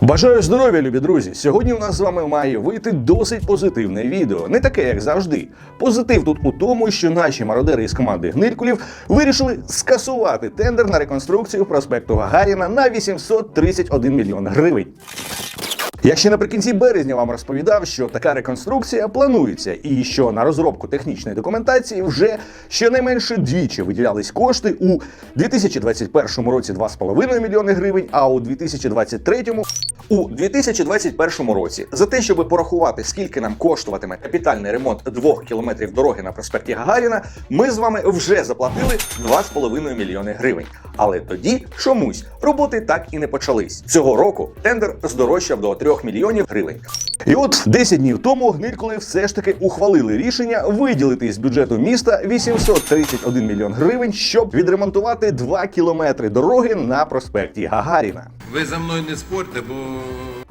Бажаю здоров'я, любі друзі! Сьогодні у нас з вами має вийти досить позитивне відео. Не таке, як завжди. Позитив тут у тому, що наші мародери із команди Гнилькулів вирішили скасувати тендер на реконструкцію проспекту Гагаріна на 831 мільйон гривень. Я ще наприкінці березня вам розповідав, що така реконструкція планується, і що на розробку технічної документації вже щонайменше двічі виділялись кошти у 2021 році 2,5 мільйони гривень, а у 2023 у 2021 році за те, щоб порахувати, скільки нам коштуватиме капітальний ремонт двох кілометрів дороги на проспекті Гагаріна, ми з вами вже заплатили 2,5 мільйони гривень. Але тоді чомусь роботи так і не почались. Цього року тендер здорожчав до 3 мільйонів гривень. І от 10 днів тому гнильколи все ж таки ухвалили рішення виділити з бюджету міста 831 мільйон гривень, щоб відремонтувати 2 кілометри дороги на проспекті Гагаріна. Ви за мною не спорте, бо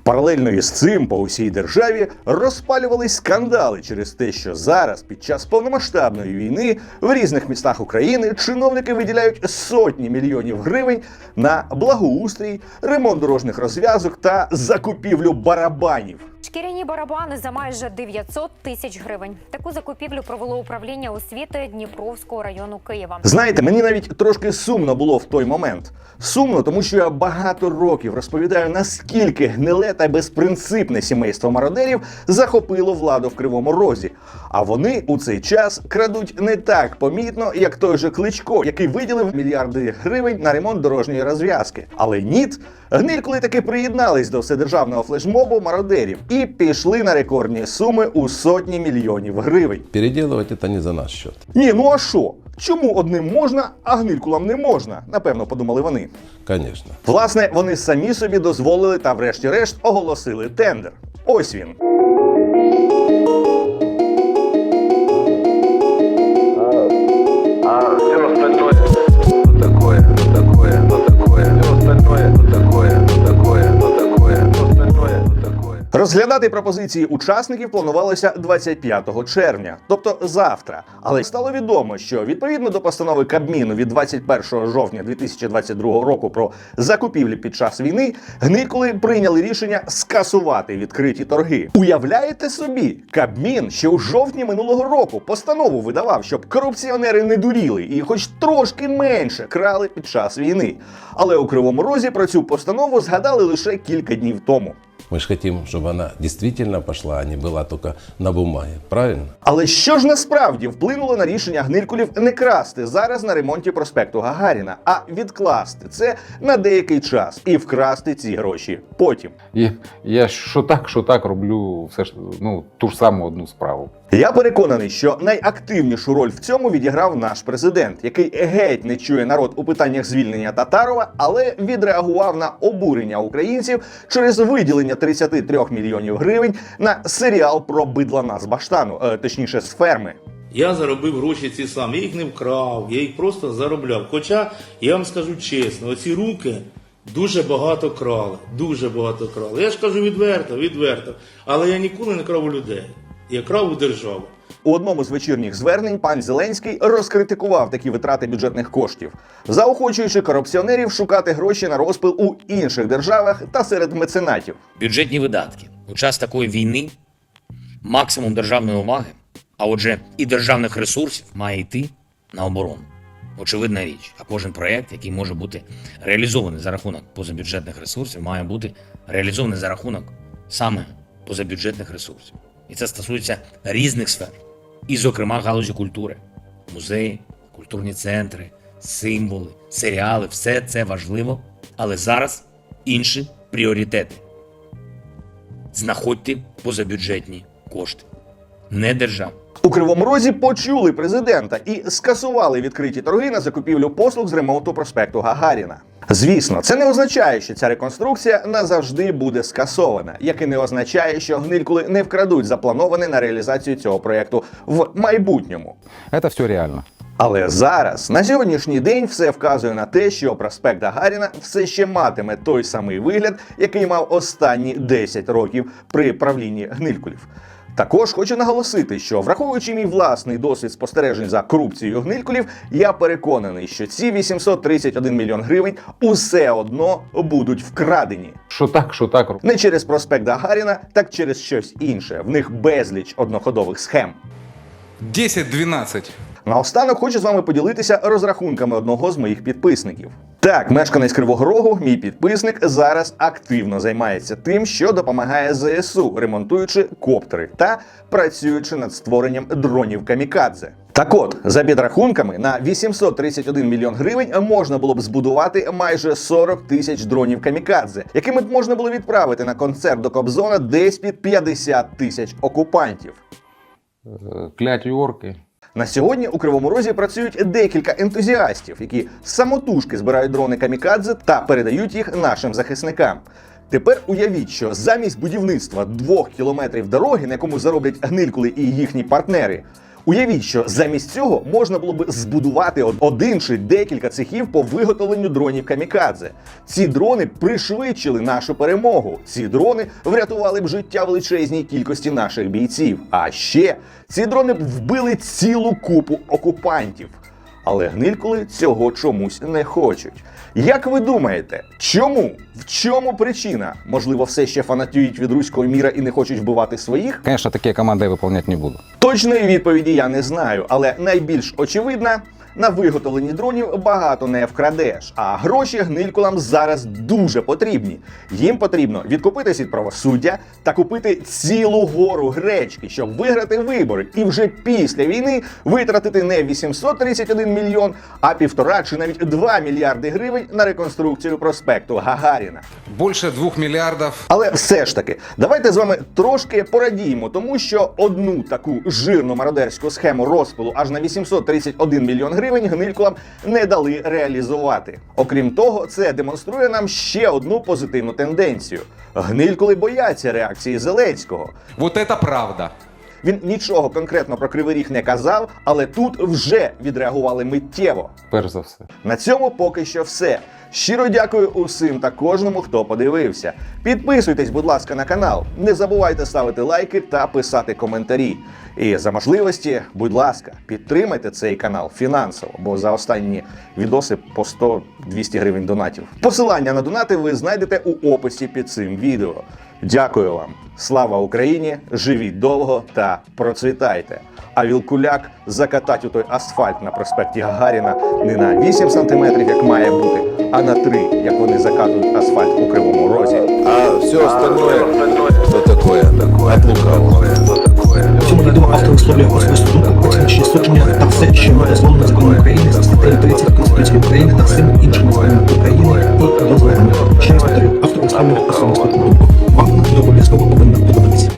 Паралельно із цим по усій державі розпалювались скандали через те, що зараз, під час повномасштабної війни, в різних містах України чиновники виділяють сотні мільйонів гривень на благоустрій, ремонт дорожніх розв'язок та закупівлю барабанів. Шкіряні барабани за майже 900 тисяч гривень. Таку закупівлю провело управління освіти Дніпровського району Києва. Знаєте, мені навіть трошки сумно було в той момент. Сумно, тому що я багато років розповідаю, наскільки гниле та безпринципне сімейство мародерів захопило владу в кривому розі. А вони у цей час крадуть не так помітно, як той же Кличко, який виділив мільярди гривень на ремонт дорожньої розв'язки. Але ніт, гнилькли таки приєднались до вседержавного флешмобу мародерів і пішли на рекордні суми у сотні мільйонів гривень. Переделывать это не за наш счет. Ні, ну а що? Чому одним можна, а гнилькулам не можна? Напевно, подумали вони. Конечно. Власне, вони самі собі дозволили та, врешті-решт, оголосили тендер. Ось він. А все остальное вот такое, вот такое, вот такое, все остальное вот вот такое, Розглядати пропозиції учасників планувалося 25 червня, тобто завтра. Але стало відомо, що відповідно до постанови Кабміну від 21 жовтня 2022 року про закупівлі під час війни, гникули прийняли рішення скасувати відкриті торги. Уявляєте собі, Кабмін ще у жовтні минулого року постанову видавав, щоб корупціонери не дуріли і, хоч трошки менше, крали під час війни. Але у кривому розі про цю постанову згадали лише кілька днів тому. Мы же хотим, чтобы она действительно пошла, а не была только на бумаге. Правильно? Але що ж насправді вплинуло на рішення гнилькулів не красти зараз на ремонті проспекту Гагаріна, а відкласти це на деякий час і вкрасти ці гроші потім. І я що так, що так роблю все ж ну, ту ж саму одну справу. Я переконаний, що найактивнішу роль в цьому відіграв наш президент, який геть не чує народ у питаннях звільнення Татарова, але відреагував на обурення українців через виділення 33 мільйонів гривень на серіал про бидлана з баштану, е, точніше з ферми. Я заробив гроші ці самі, я їх не вкрав, я їх просто заробляв. Хоча я вам скажу чесно, оці руки дуже багато крали, дуже багато крали. Я ж кажу відверто, відверто. Але я ніколи не крав у людей. Я крав у державу. У одному з вечірніх звернень пан Зеленський розкритикував такі витрати бюджетних коштів, заохочуючи корупціонерів шукати гроші на розпил у інших державах та серед меценатів. бюджетні видатки. У час такої війни максимум державної уваги, а отже, і державних ресурсів має йти на оборону. Очевидна річ, а кожен проєкт, який може бути реалізований за рахунок позабюджетних ресурсів, має бути реалізований за рахунок саме позабюджетних ресурсів. І це стосується різних сфер, і, зокрема, галузі культури, музеї, культурні центри, символи, серіали все це важливо, але зараз інші пріоритети. Знаходьте позабюджетні кошти, не держава. У Кривому Розі почули президента і скасували відкриті торги на закупівлю послуг з ремонту проспекту Гагаріна. Звісно, це не означає, що ця реконструкція назавжди буде скасована, як і не означає, що гнилькули не вкрадуть заплановане на реалізацію цього проєкту в майбутньому. Це все реально. Але зараз, на сьогоднішній день, все вказує на те, що проспект Гагаріна все ще матиме той самий вигляд, який мав останні 10 років при правлінні гнилькулів. Також хочу наголосити, що враховуючи мій власний досвід спостережень за корупцією гнилькулів, я переконаний, що ці 831 мільйон гривень усе одно будуть вкрадені. Що так, що так. Не через проспект Гагаріна, так через щось інше. В них безліч одноходових схем. 10-12. Наостанок хочу з вами поділитися розрахунками одного з моїх підписників. Так, мешканець Кривого Рогу, мій підписник, зараз активно займається тим, що допомагає ЗСУ, ремонтуючи коптери та працюючи над створенням дронів камікадзе. Так от, за підрахунками, на 831 мільйон гривень можна було б збудувати майже 40 тисяч дронів камікадзе, якими б можна було відправити на концерт до Кобзона десь під 50 тисяч окупантів. Е, Кляті орки. На сьогодні у Кривому Розі працюють декілька ентузіастів, які самотужки збирають дрони камікадзе та передають їх нашим захисникам. Тепер уявіть, що замість будівництва двох кілометрів дороги, на якому зароблять гнилькули і їхні партнери. Уявіть, що замість цього можна було б збудувати один чи декілька цехів по виготовленню дронів камікадзе. Ці дрони пришвидшили нашу перемогу. Ці дрони врятували б життя величезній кількості наших бійців. А ще ці дрони б вбили цілу купу окупантів. Але гнилькули цього чомусь не хочуть. Як ви думаєте, чому? В чому причина? Можливо, все ще фанатіють від руського міра і не хочуть вбивати своїх? Звісно, такі команди я выполнять не буду. Точної відповіді я не знаю, але найбільш очевидна. На виготовленні дронів багато не вкрадеш, а гроші гнилькулам зараз дуже потрібні. Їм потрібно відкупитись від правосуддя та купити цілу гору гречки, щоб виграти вибори, і вже після війни витратити не 831 мільйон, а півтора чи навіть 2 мільярди гривень на реконструкцію проспекту Гагаріна. Больше 2 миллиардов. Але все ж таки, давайте з вами трошки порадіємо, тому що одну таку жирну мародерську схему розпилу аж на 831 мільйон гривень гнилькулам не дали реалізувати. Окрім того, це демонструє нам ще одну позитивну тенденцію. Гнилькули бояться реакції Зеленського. Вот это правда. Він нічого конкретно про кривий ріг не казав, але тут вже відреагували миттєво. Перш за все. На цьому поки що все. Щиро дякую усім та кожному, хто подивився. Підписуйтесь, будь ласка, на канал. Не забувайте ставити лайки та писати коментарі. І за можливості, будь ласка, підтримайте цей канал фінансово, бо за останні відоси по 100-200 гривень донатів. Посилання на донати ви знайдете у описі під цим відео. Дякую вам. Слава Україні! Живіть довго та процвітайте! А вілкуляк закатать у той асфальт на проспекті Гагаріна не на 8 сантиметрів, як має бути, а на 3, як вони закатують асфальт у кривому розі. А все остальное, что такое?